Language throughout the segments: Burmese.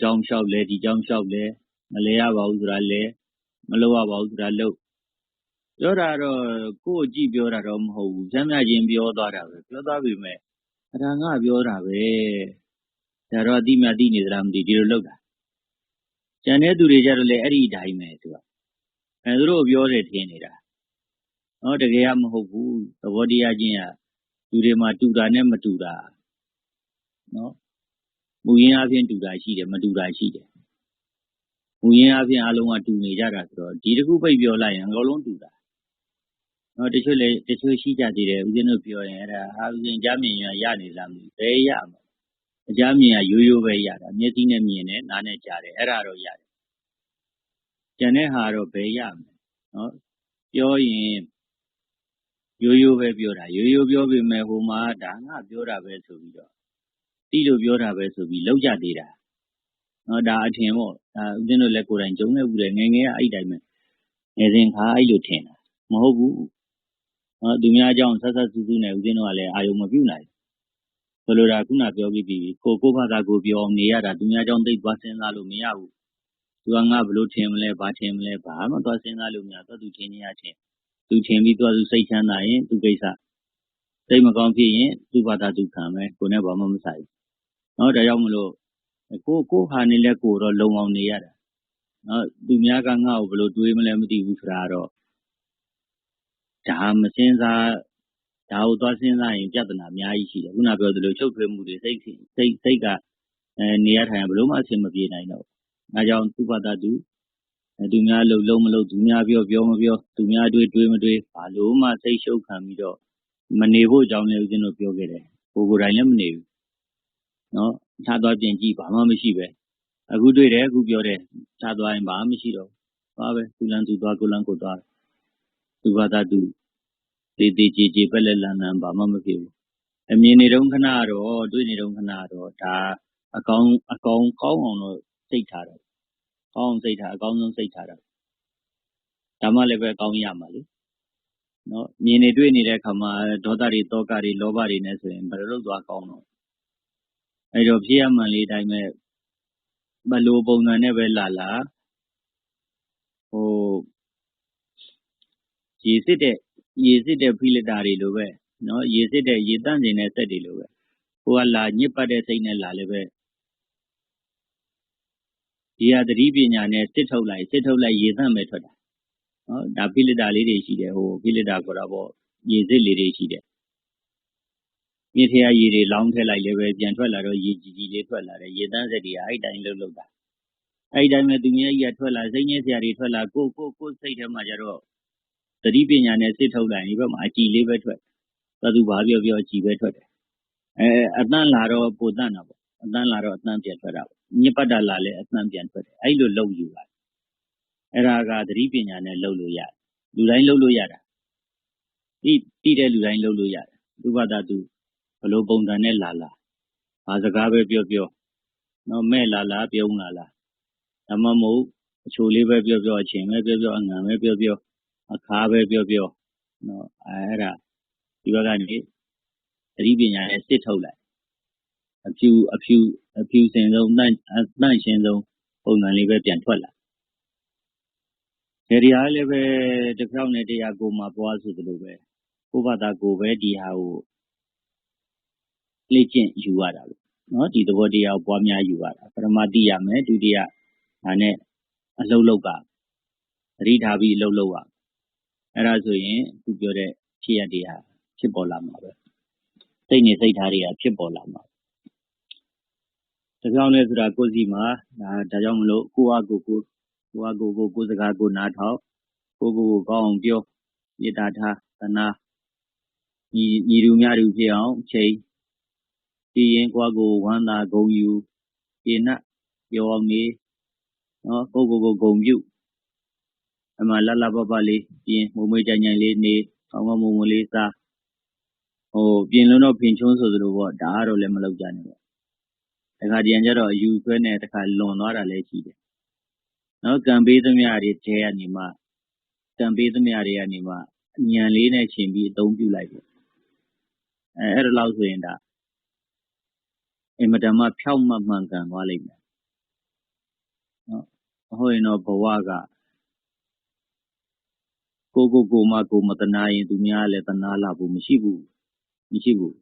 ကြောင်းလျှောက်လဲဒီကြောင်းလျှောက်လဲမလဲရပါဘူးဆိုတာလဲမလုပ်ရပါဘူးဆိုတာလုပ်ပြောတာတော့ကိုယ့်ကြည့်ပြောတာတော့မဟုတ်ဘူးကျမ်းမြချင်းပြောသွားတာပဲပြောသွားပြီမဲ့အထာငါပြောတာပဲဒါတော့အတိမတိနေသလားမသိဒီလိုလုပ်တာကျန်တဲ့သူတွေကြတော့လေအဲ့ဒီအတိုင်းပဲသူကအဲသူတို့ပြောတယ်ထင်နေတာနော်တကယ်ကမဟုတ်ဘူးသဘောတရားချင်းကလူတွေမှာတူတာနဲ့မတူတာနော် မူရင်းအပြင်တူတာရှိတယ်မတူတာရှိတယ်မူရင်းအပြင်အလုံးကတူနေကြတာဆိုတော့ဒီတစ်ခုပိတ်ပြောလိုက်ရင်အကုန်လုံးတူတာနော်တချို့လေတချို့ရှိကြသေးတယ်ဦးဇင်းတို့ပြောရင်အဲ့ဒါဟာဦးဇင်းကြားမြင်ရရနေလားမသိဘယ်ရမှာအကြားမြင်ရရိုးရိုးပဲရတာမျက်စိနဲ့မြင်တယ်နားနဲ့ကြားတယ်အဲ့ဒါတော့ရတယ်ကျန်တဲ့ဟာတော့ဘယ်ရမလဲနော်ပြောရင်ရိုးရိုးပဲပြောတာရိုးရိုးပြောပေမဲ့ဟိုမှာဒါငါပြောတာပဲဆိုပြီးတော့ တိလို့ပြောတာပဲဆိုပြီးလောက်ကြသေးတာနော်ဒါအထင်ပေါ့ဒါဦးဇင်းတို့လည်းကိုယ်တိုင်ကြုံနေဘူးလေငယ်ငယ်ကအဲ့တိုင်းပဲငယ်စဉ်ခါအဲ့လိုထင်တာမဟုတ်ဘူးနော်သူများအကြောင်းဆက်ဆက်စူးစူးနဲ့ဦးဇင်းတို့ကလည်းအာယုံမပြုတ်နိုင်ဘယ်လိုဒါခုနပြောပြီးပြီကိုကိုဘာသာကိုပြောနေရတာသူများအကြောင်းသိသွားစဉ်းစားလို့မရဘူးသူကငါဘလို့ထင်မလဲဘာထင်မလဲဘာမှသွားစဉ်းစားလို့မရတော့သူထင်နေရထင်သူထင်ပြီးသွားသူစိတ်ချမ်းသာရင်သူကိစ္စ စိတ်မကောင်းဖြစ်ရင်သူ့ဘာသာသူခံမယ်ကိုယ်နဲ့ဘာမှမဆိုင်နော်ဒါကြောင့်မလို့ကိုကိုဟာနေလဲကိုတော့လုံအောင်နေရတာနော်သူများကငါ့ကိုဘလို့တွေးမလဲမသိဘူးဆိုတာတော့ဒါမစင်းစားဒါကိုသွားစဉ်းစားရင်ပြဿနာအများကြီးရှိတယ်ခုနပြောသလိုချုပ်ထွေးမှုတွေစိတ်စိတ်စိတ်ကအဲနေရထိုင်ဘလို့မှအဆင်မပြေနိုင်တော့ဒါကြောင့်သူ့ဘာသာသူသူများလှုပ်လုံးမလှုပ်သူများပြောပြောမပြောသူများတွေးတွေးမတွေးဘာလို့မှစိတ်ရှုပ်ခံပြီးတော့ မနေဖို့အကြောင်းလည်းဦးဇင်းတို့ပြောခဲ့တယ်ကိုကိုယ်တိုင်လည်းမနေဘူးနော်ထားသွားပြင်ကြည့်ဘာမှမရှိပဲအခုတွေ့တယ်အခုပြောတယ်ထားသွားရင်ဘာမှမရှိတော့ဘာပဲသူလန်းသူသွားကိုလန်းကိုသွားသူဘာသာသူတေးသေးကြည်ကြည်ပက်လက်လန်လန်ဘာမှမဖြစ်ဘူးအမြင်နေတုန်းခဏတော့တွေ့နေတုန်းခဏတော့ဒါအကောင်အကောင်ကောင်းအောင်တော့စိတ်ထားတယ်ကောင်းအောင်စိတ်ထားအကောင်းဆုံးစိတ်ထားတာဒါမှလည်းပဲကောင်းရမှာလေနော် မြင်နေတွေ့နေတဲ့အခါမှာဒေါသတွေတောကတွေလောဘတွေနဲ့ဆိုရင်ဘယ်လိုလုပ်သွားကောင်းတော့အဲတော့ဖြစ်ရမှန်လေးတိုင်းပဲဘလို့ပုံစံနဲ့ပဲလာလာဟိုရေစစ်တဲ့ရေစစ်တဲ့ဖိလက်တာတွေလိုပဲနော်ရေစစ်တဲ့ရေတန့်စင်တဲ့စက်တွေလိုပဲဟိုကလာညစ်ပတ်တဲ့စိတ်နဲ့လာလည်းပဲဒီဟာသတိပညာနဲ့စစ်ထုတ်လိုက်စစ်ထုတ်လိုက်ရေသန့်ပဲထွက်တာ နော်ဒါဖိလက်တာလေးတွေရှိတယ်ဟိုဖိလက်တာခေါ်တာပေါ့ရေစစ်လေးတွေရှိတယ်မြစ်ထရရေတွေလောင်းထည့်လိုက်လည်းပဲပြန်ထွက်လာတော့ရေကြီးကြီးလေးထွက်လာတယ်ရေသန့်စက်တွေကအဲ့တိုင်းလှုပ်လှုပ်တာအဲ့တိုင်းပဲသူမြဲကြီးကထွက်လာစိတ်ညစ်စရာတွေထွက်လာကိုကိုကိုစိတ်ထဲမှာကြတော့သတိပညာနဲ့စစ်ထုတ်လိုက်ဒီဘက်မှာအကြည်လေးပဲထွက်သသူဘာပြောပြောအကြည်ပဲထွက်တယ်အဲအတန်းလာတော့ပိုတန်းတာပေါ့အတန်းလာတော့အတန်းပြန်ထွက်တာပေါ့ညစ်ပတ်တာလာလဲအတန်းပြန်ထွက်တယ်အဲ့လိုလုံယူလာ အဲ့ဒါကသတိပညာနဲ့လုံလို့ရတယ်လူတိုင်းလုံလို့ရတာတိတိတဲ့လူတိုင်းလုံလို့ရတယ်သူဘာသာသူဘလို့ပုံစံနဲ့လာလာဘာစကားပဲပြောပြောနော်မဲ့လာလာပြုံးလာလာဒါမှမဟုတ်အချိုလေးပဲပြောပြောအချင်းပဲပြောပြောအငံပဲပြောပြောအခါပဲပြောပြောနော်အဲအဲ့ဒါဒီဘက်ကနေသတိပညာနဲ့စစ်ထုတ်လိုက်အဖြူအဖြူအဖြူစင်ဆုံးတန့်တန့်ရှင်းဆုံးပုံစံလေးပဲပြန်ထွက်လာ ဒီရားလည်းပဲတစ်ဖြောင်းနဲ့ တရားကိုမှပွားဆိုသလိုပဲ ကိုဘာသာကိုပဲ ဒီဟာကို လေ့ကျင့်ယူရတာလို့နော် ဒီသဘောတရားကို ပွားများယူရတာပရမတိရမယ် ဒုတိယ ဒါနဲ့ အလုံးလောက်ကသတိထားပြီး အလုံးလောက်ရအဲ့ဒါဆိုရင်သူပြောတဲ့ ဖြစ်ရတဲ့ဟာဖြစ်ပေါ်လာမှာပဲ စိတ်နဲ့စိတ်ထားတွေက ဖြစ်ပေါ်လာမှာဒါကြောင့်လဲဆိုတာ ကိုယ်စီမှာဒါဒါကြောင့်မလို့ ကိုယ့်အကိုကို ကိုယ့်အကိုကိုကိုယ်စကားကိုနားထောင် ကိုကိုကို ကောင်းအောင်ပြော မေတ္တာထား သနာညီညီလူများလူဖြစ်အောင်ချိန် ပြီးရင် ကိုယ့်ကိုဝမ်းသာဂုဏ်ယူပြင်းနဲ့ပြောအောင်နေနော်ကိုကိုကို ဂုဏ်ပြုအမှလလပပလေးပြင်မုံမွေးကြိုင်ကြိုင်လေးနေ ကောင်းကောင်းမွန်မွန်လေးစားဟိုပြင်လုံးတော့ ဖင်ချုံးဆိုသလိုပေါ့ ဒါကတော့လည်း မလုပ်ကြနဲ့ပေါ့ တခါတည်းကျတော့ အယူဆွဲနဲ့ တခါလွန်သွားတာလည်း ရှိတယ် နော်ကံပေးသမျှတွေထဲကနေမှကံပေးသမျှတွေကနေမှညံလေးနဲ့ရှင်ပြီးအသုံးပြုလိုက်တယ်အဲအဲ့ဒါလို့ဆိုရင်ဒါအင်မတန်မှဖြောက်မှတ်မှန်ကန်သွားလိမ့်မယ်ဟုတ်ရင်တော့ဘဝကကိုကိုကိုမှကိုမတနာရင်သူများလည်းတနာလာဖို့မရှိဘူးမရှိဘူး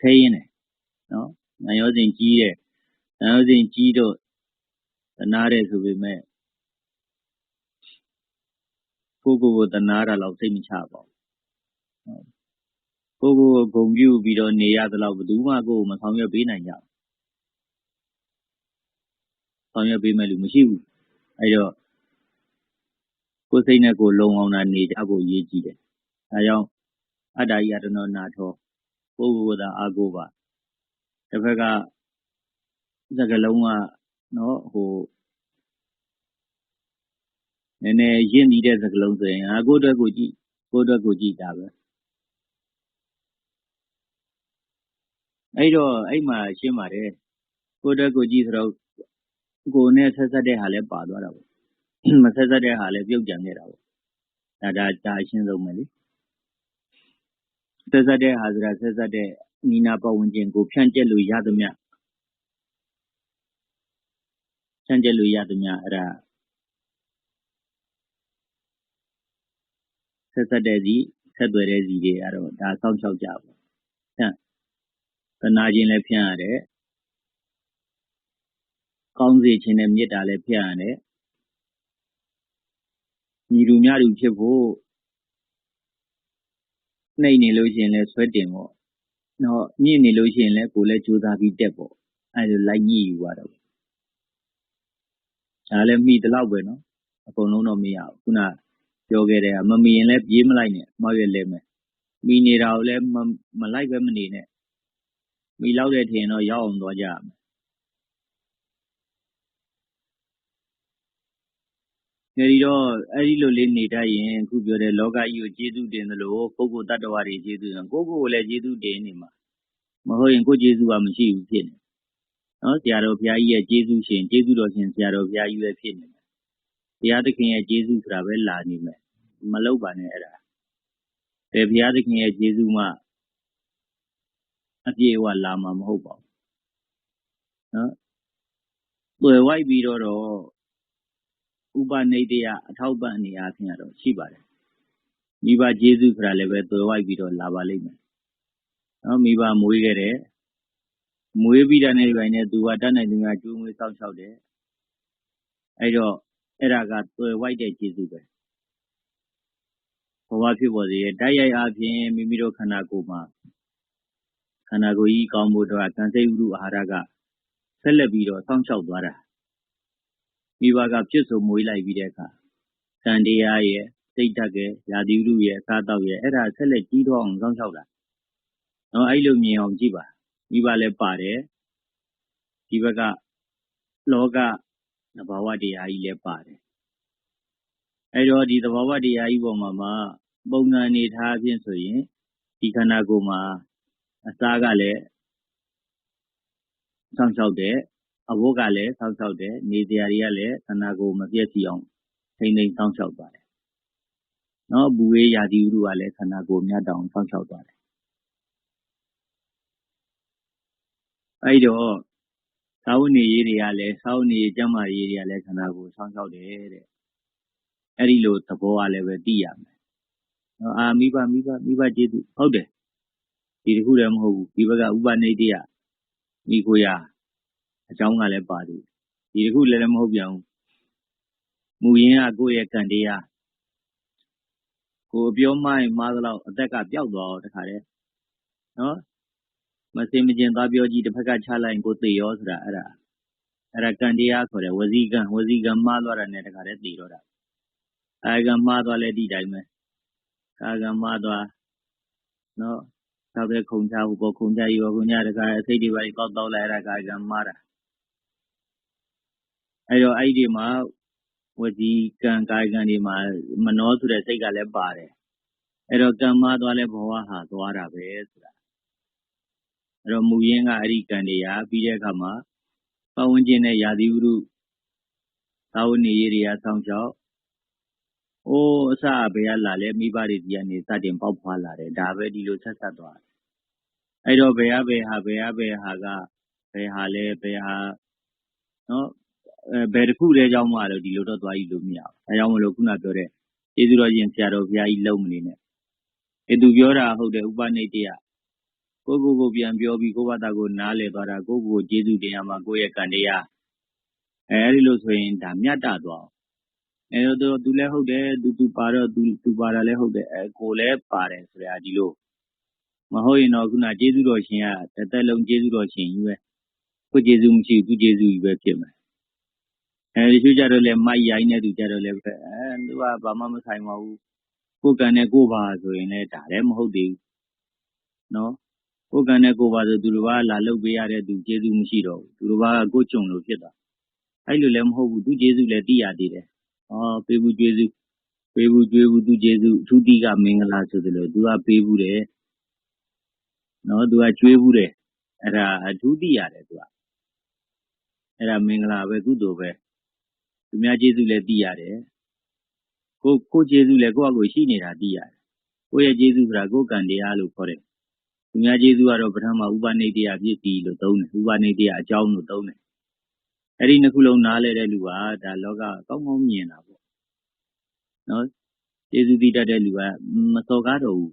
ခဲရင်တယ်နော်ငရောစဉ်ကြီးတဲ့ငရောစဉ်ကြီးတော့ တနာတယ်ဆိုပေမဲ့ကိုကိုကိုတနာတာတော့စိတ်မချပါဘူးကိုကိုကိုဂုံပြူပြီးတော့နေရသလောက်ဘယ်သူမှကိုကိုမဆောင်ရွက်ပေးနိုင်ကြဘူးဆောင်ရွက်ပေးမဲ့လူမရှိဘူးအဲ့တော့ကိုယ်စိတ်နဲ့ကိုယ်လုံအောင်တာနေကြဖို့အရေးကြီးတယ်ဒါကြောင့်အတ္တယတနောနာထောပုဂ္ဂိုလ်သာအာကိုပါတစ်ဖက်ကစကလုံးက နော်ဟိုနည်းနည်းရင့်နေတဲ့စကလုံးဆိုရင်အာကိုအတွက်ကိုကြည့်ကိုအတွက်ကိုကြည့်တာပဲအဲ့တော့အဲ့မှာရှင်းပါတယ်ကိုအတွက်ကိုကြည့်ဆိုတော့ကိုနဲ့ဆက်ဆက်တဲ့ဟာလည်းပါသွားတာပေါ့မဆက်ဆက်တဲ့ဟာလည်းပြုတ်ကြံနေတာပေါ့ဒါဒါဒါအရှင်းဆုံးပဲလေဆက်ဆက်တဲ့ဟာဆိုတာဆက်ဆက်တဲ့နီနာပတ်ဝန်းကျင်ကိုဖြန့်ကျက်လို့ရသမျှ ဖြန့်ကျက်လို့ရသမျှအဲ့ဒါဆက်ဆက်တဲ့စီဆက်သွယ်တဲ့စီတွေကတော့ဒါစောင့်ရှောက်ကြပါဖြန့်သနာချင်းလည်းဖြန့်ရတယ်ကောင်းစေခြင်းနဲ့မေတ္တာလည်းဖြန့်ရတယ်ညီလူများလူဖြစ်ဖို့နှိမ့်နေလို့ရှိရင်လည်းဆွဲတင်ပေါ့နော်ညစ်နေလို့ရှိရင်လည်းကိုယ်လည်းကြိုးစားပြီးတက်ပေါ့အဲဒါလိုက်ညှိယူရတော့ ဒါလည်းမိတလောက်ပဲနော်အကုန်လုံးတော့မရဘူးခုနပြောခဲ့တဲ့မမီရင်လည်းပြေးမလိုက်နဲ့မောက်ရွက်လဲမယ်မိနေတာကိုလည်းမလိုက်ပဲမနေနဲ့မိလောက်တဲ့ထင်တော့ရောက်အောင်သွားကြရမယ်အဲဒီတော့အဲဒီလိုလေးနေတတ်ရင်အခုပြောတဲ့လောကကြီးကိုကျေးဇူးတင်သလိုပုဂ္ဂိုလ်တ attva တွေကျေးဇူးတင်ကိုယ့်ကိုယ်ကိုလည်းကျေးဇူးတင်နေမှာမဟုတ်ရင်ကိုယ်ကျေးဇူးကမရှိဘူးဖြစ်နေ နော်ဆရာတော်ဘုရားကြီးရဲ့ကျေးဇူးရှင်ကျေးဇူးတော်ရှင်ဆရာတော်ဘုရားကြီးပဲဖြစ်နေမယ်ဘုရားသခင်ရဲ့ကျေးဇူးဆိုတာပဲလာနေမယ်မလောက်ပါနဲ့အဲ့ဒါဘယ်ဘုရားသခင်ရဲ့ကျေးဇူးမှအပြည့်အဝလာမှာမဟုတ်ပါဘူးနော်တွေ့ဝိုက်ပြီးတော့ဥပနိဒေယအထောက်ပံ့နေအားဖြင့်တော့ရှိပါတယ်မိဘကျေးဇူးဆိုတာလည်းပဲသွယ်ဝိုက်ပြီးတော့လာပါလိမ့်မယ်နော်မိဘမွေးခဲ့တယ် မွေးပြီးတဲ့နေ့ပိုင်းနဲ့သူကတတ်နိုင်သူကကျိုးမွေးစောင့်ရှောက်တယ်အဲ့တော့အဲ့ဒါကသွယ်ဝိုက်တဲ့ကျေးဇူးပဲဘဝဖြစ်ပေါ်စေတဲ့တိုက်ရိုက်အားဖြင့်မိမိတို့ခန္ဓာကိုယ်မှာခန္ဓာကိုယ်ကြီးကောင်းဖို့တော့ကံစိတ်ဥဒ္ဓအာဟာရကဆက်လက်ပြီးတော့စောင့်ရှောက်သွားတာမိဘကဖြစ်ဆိုမွေးလိုက်ပြီးတဲ့အခါကံတရားရဲ့စိတ်ဓာတ်ရဲ့ယာတိဥဒ္ဓရဲ့အစားတောက်ရဲ့အဲ့ဒါဆက်လက်ကြီးတော့အောင်စောင့်ရှောက်တာနော်အဲ့လိုမြင်အောင်ကြည့်ပါ မိဘလည်းပါတယ်ဒီဘက်ကလောကသဘာဝတရားကြီးလည်းပါတယ်အဲ့တော့ဒီသဘာဝတရားကြီးပေါ်မှာမှပုံစံအနေထားဖြင့်ဆိုရင်ဒီခန္ဓာကိုယ်မှာအစားကလည်းစောင့်ရှောက်တယ်အဝတ်ကလည်းစောင့်ရှောက်တယ်နေတရားတွေကလည်းခန္ဓာကိုယ်မပြည့်စုံအောင်ထိမ့်သိမ်းစောင့်ရှောက်ပါတယ်နော်ဘူဝေးရာသီဥတုကလည်းခန္ဓာကိုယ်မြတ်တောင်စောင့်ရှောက်ပါတယ် အဲ့တော့သာဝနေရေးတွေကလည်းသာဝနေရေး ကျမ်းမာရေးတွေကလည်း ခန္ဓာကိုယ်စောင့်ရှောက်တယ်တဲ့ အဲ့ဒီလိုသဘောကလည်းပဲ သိရမယ်နော်အာမိဘမိဘ မိဘကျေးဇူး ဟုတ်တယ် ဒီတခုလည်းမဟုတ်ဘူး ဒီဘက်က ဥပနိဒေယမိကိုရာအကြောင်းကလည်း ပါသေးဒီတခုလည်း မဟုတ်ပြန်ဘူး မူရင်းက ကိုယ့်ရဲ့ကံတရား ကိုပြောမှရင် မှားသလောက် အသက်က ပျောက်သွားတော့တခါတည်းနော် မစင်မကျင်သွားပြောကြည့်တစ်ဖက်ကချလိုက်ကိုသိရောဆိုတာအဲ့ဒါအဲ့ဒါကံတရားဆိုတဲ့ဝစီကံဝစီကံမှားသွားတာနဲ့တခါတည်းသိတော့တာအာကံမှားသွားလဲဒီတိုင်းပဲကာကံမှားသွားနော်သောက်တဲ့ခုံချဟိုပေါ်ခုံချရောခုံချတခါအစိတ်တွေပါပေါက်တော့လိုက်အဲ့ဒါကာကံမှားတာအဲ့တော့အဲ့ဒီမှာဝစီကံကာယကံဒီမှာမနောဆိုတဲ့စိတ်ကလည်းပါတယ်အဲ့တော့ကံမှားသွားလဲဘဝဟာသွားတာပဲဆိုတာ အဲ့တော့ မူရင်းက အဲ့ဒီကံတရားပြီးတဲ့အခါမှာပဝန်းကျင်နဲ့ယာတိဝုဒ္ဓသာဝနေရေးတွေကဆောင်းချောက်အိုးအစဘယ်ကလာလဲ မိဘတွေဒီကနေ စတင်ပေါက်ဖွာလာတယ် ဒါပဲ ဒီလို ဆက်ဆက်သွားတယ် အဲ့တော့ဘယ်ဟာ ဘယ်ဟာဘယ်ဟာဘယ်ဟာက ဘယ်ဟာလဲ ဘယ်ဟာနော်ဘယ်တစ်ခုတည်းကြောင့်မှတော့ ဒီလိုတော့ သွားယူလို့မရဘူး။ဒါကြောင့်မလို့ ခုနပြောတဲ့ ကျေးဇူးတော်ရှင် ဆရာတော်ဘုရားကြီး လုံမနေနဲ့။အဲသူပြောတာ ဟုတ်တယ် ဥပနိတ်တယ ကိုကိုကိုပြန်ပြောပြီး ကိုယ့်ဘာသာကိုနားလည်သွားတာ ကိုကိုကို ကျေးဇူးတင်ရမှာ ကိုယ့်ရဲ့ကံတရား အဲအဲ့ဒီလိုဆိုရင် ဒါမြတ်တသွားအဲတော့သူလည်းဟုတ်တယ် သူသူပါတော့သူသူပါတာလည်း ဟုတ်တယ်အဲကိုလည်းပါတယ်ဆိုတာ ဒီလို မဟုတ်ရင်တော့ခုနကျေးဇူးတော်ရှင်ကတစ်သက်လုံး ကျေးဇူးတော်ရှင်ကြီးပဲ ကိုကျေးဇူးမရှိဘူး သူကျေးဇူးကြီးပဲ ဖြစ်မယ်အဲဒီချို့ကြတော့လေမိုက်ရိုင်းတဲ့သူကြတော့လေပဲအဲသူက ဘာမှမဆိုင်ပါဘူး ကိုယ်ကံနဲ့ ကိုယ်ပါဆိုရင်လည်း ဒါလည်း မဟုတ်သေးဘူးနော် ကိုယ်ကံနဲ့ကိုယ်ပါဆိုသူတို့ကလာလုတ်ပေးရတဲ့သူကျေးဇူးမရှိတော့ဘူးသူတို့ကကိုယ်ကြုံလို့ဖြစ်တာအဲ့လိုလည်းမဟုတ်ဘူးသူကျေးဇူးလည်းသိရသေးတယ်ဟောပေးဘူးကျေးဇူးပေးဘူးကျွေးဘူးသူကျေးဇူးအထူးတိကမင်္ဂလာဆိုတယ်လို့သူကပေးဘူးတယ်နော်သူကကျွေးဘူးတယ်အဲ့ဒါအထူးတိရတယ်သူကအဲ့ဒါမင်္ဂလာပဲကုသိုလ်ပဲသူများကျေးဇူးလည်းသိရတယ်ကိုကိုကျေးဇူးလည်းကိုယ့်အကိုရှိနေတာသိရတယ်ကိုယ့်ရဲ့ကျေးဇူးဆိုတာကိုယ်ကံတရားလို့ခေါ်တယ် သူများကျေးဇူးကတော့ပထမဥပနိဒေယပြည့်စည်လို့သုံးတယ်ဥပနိဒေယအကြောင်းလို့သုံးတယ်အဲ့ဒီနှစ်ခုလုံးနားလဲတဲ့လူကဒါလောကကောင်းကောင်းမြင်တာပေါ့နော်ကျေးဇူးတည်တတ်တဲ့လူကမစော်ကားတော့ဘူး